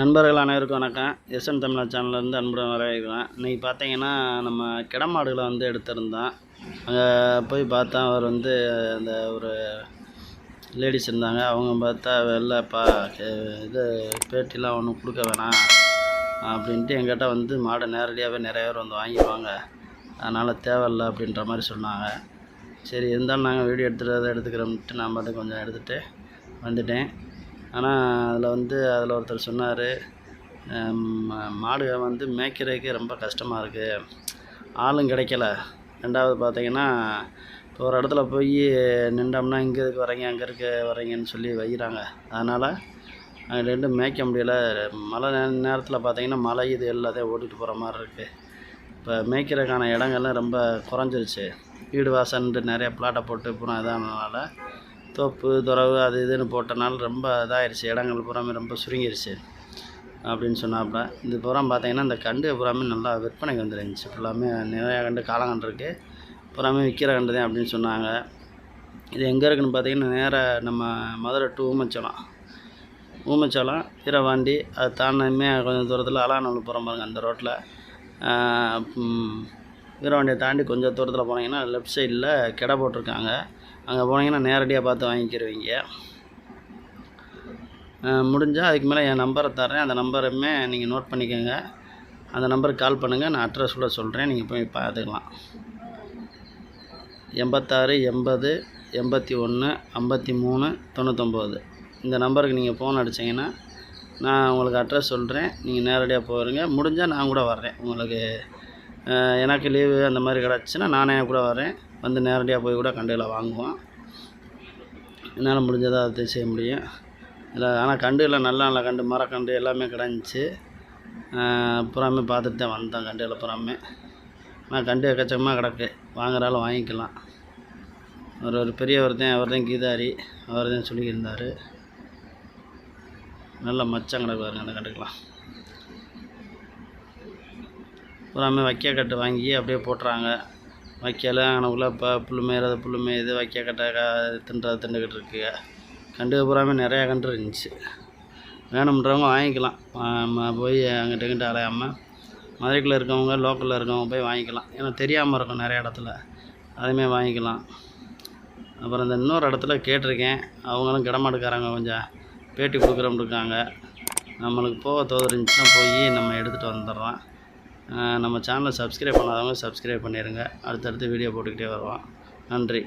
நண்பர்கள் அனைவருக்கும் வணக்கம். எஸ்என் தமிழா சேனல்லேருந்து அன்புடன் வரவேற்கிறேன். இன்றைக்கி பார்த்தீங்கன்னா நம்ம கிடமாடுகளை வந்து எடுத்திருந்தோம். அங்கே போய் பார்த்தா அவர் வந்து அந்த ஒரு லேடிஸ் இருந்தாங்க. அவங்க பார்த்தா வெள்ளப்பா இது பேட்டிலாம் ஒன்றும் கொடுக்க வேணாம். அப்படின்ட்டு எங்கிட்ட வந்து மாடை நேரடியாகவே நிறைய பேர் வந்து வாங்கிடுவாங்க. அதனால் தேவையில்ல அப்படின்ற மாதிரி சொன்னாங்க. சரி இருந்தாலும் நாங்கள் வீடியோ எடுத்துகிட்டு அதை எடுத்துக்கிறோம்ட்டு நான் மட்டும் கொஞ்சம் எடுத்துகிட்டு வந்துட்டேன். ஆனால் அதில் வந்து அதில் ஒருத்தர் சொன்னார் மாடு வந்து மேய்க்கிறதுக்கு ரொம்ப கஷ்டமாக இருக்குது ஆளும் கிடைக்கல. ரெண்டாவது பார்த்தீங்கன்னா இப்போ ஒரு இடத்துல போய் நின்றோம்னா இங்கே இருக்க வரீங்க அங்கே இருக்க வரீங்கன்னு சொல்லி வைக்கிறாங்க அதனால் அங்கே ரெண்டும் மேய்க்க முடியல. மழை நே- நேரத்தில் பார்த்தீங்கன்னா மழை இது எல்லாத்தையும் ஓட்டிகிட்டு போகிற மாதிரி இருக்குது இப்போ மேய்க்கிறதுக்கான இடங்கள்லாம் ரொம்ப குறைஞ்சிருச்சு. வீடு வாசன்ட்டு நிறைய பிளாட்டை போட்டு பூரா இதானதுனால தோப்பு துறவு அது இதுன்னு போட்டனால ரொம்ப இதாகிருச்சு இடங்கள் பூராமே ரொம்ப சுருங்கிருச்சு அப்படின்னு சொன்னாப்புல. இது பூரா பார்த்தீங்கன்னா இந்த கண்டு பூராமே நல்லா விற்பனைக்கு வந்துருந்துச்சு. ஃபுல்லாமே நிறையா கண்டு காலங்கண்டு இருக்குது பூராமே விற்கிற கண்டு தான் அப்படின்னு சொன்னாங்க. இது எங்கே இருக்குதுன்னு பார்த்தீங்கன்னா நேராக நம்ம மதுரை டு ஊமச்சோளம். ஊமச்சோளம் வீரவாண்டி அது தாண்டமே கொஞ்சம் தூரத்தில் அலாநூல் போகிற பாருங்க அந்த ரோட்டில் வீரவாண்டியை தாண்டி கொஞ்சம் தூரத்தில் போனீங்கன்னா லெஃப்ட் சைடில் கிடை போட்டிருக்காங்க. அங்கே போனீங்கன்னா நேரடியாக பார்த்து வாங்கிக்கிருவீங்க. முடிஞ்சால் அதுக்கு மேலே என் நம்பரை தரேன் அந்த நம்பருமே நீங்கள் நோட் பண்ணிக்கோங்க. அந்த நம்பருக்கு கால் பண்ணுங்கள் நான் அட்ரஸ் கூட சொல்கிறேன் நீங்கள் போய் பார்த்துக்கலாம். எண்பத்தாறு எண்பது எண்பத்தி ஒன்று ஐம்பத்தி மூணு தொண்ணூத்தொம்பது. இந்த நம்பருக்கு நீங்கள் ஃபோன் அடிச்சிங்கன்னா நான் உங்களுக்கு அட்ரஸ் சொல்கிறேன் நீங்கள் நேரடியாக போயிருங்க. முடிஞ்சால் நான் கூட வர்றேன். உங்களுக்கு எனக்கு லீவு அந்த மாதிரி கிடச்சின்னா நானே கூட வரேன். வந்து நேரடியாக போய் கூட கண்டுகளை வாங்குவோம். என்னால் முடிஞ்சதை அதை செய்ய முடியும். இல்லை ஆனால் கண்டுகளை நல்ல நல்ல கண்டு மரக்கண்டு எல்லாமே கிடந்துச்சு. புறாமே பார்த்துட்டு தான் வந்தேன் கண்டுகளை புறாமே ஆனால் கண்டு எக்கச்சக்கமாக கிடக்கு. வாங்குறாலும் வாங்கிக்கலாம். அவர் ஒரு பெரியவர்தான் அவர் தான் கீதாரி அவர் தான் சொல்லியிருந்தார். நல்ல மச்சம் கிடக்கு பாருங்க அந்த கண்டுக்கலாம் பூராமே வைக்க கட்டு வாங்கி அப்படியே போட்டுறாங்க. வைக்கல அங்கனக்குள்ளே இப்போ புல் மேயறது புல் மேயுது வைக்க கட்டை க- தின்றது திண்டுக்கிட்டு இருக்குங்க கண்டு பூராமே நிறையா கண்டு இருந்துச்சு வேணுன்றவங்க வாங்கிக்கலாம். நம்ம போய் அங்கிட்ட கிட்ட அலையாமல் மதுரைக்குள்ளே இருக்கவங்க லோக்கலில் இருக்கவங்க போய் வாங்கிக்கலாம். ஏன்னா தெரியாமல் இருக்கும் நிறைய இடத்துல. அதையுமே வாங்கிக்கலாம். அப்புறம் இந்த இன்னொரு இடத்துல கேட்டிருக்கேன். அவங்களும் கிடமாட்டுக்காரங்க கொஞ்சம் பேட்டி கொடுக்குறோம் இருக்காங்க. நம்மளுக்கு போக தோதுருந்துச்சுன்னா போய் நம்ம எடுத்துகிட்டு வந்துடுறோம். நம்ம சேனலை சப்ஸ்கிரைப் பண்ணாதவங்க சப்ஸ்கிரைப் பண்ணிடுங்க அடுத்தடுத்து வீடியோ போட்டுக்கிட்டே வருவோம். நன்றி.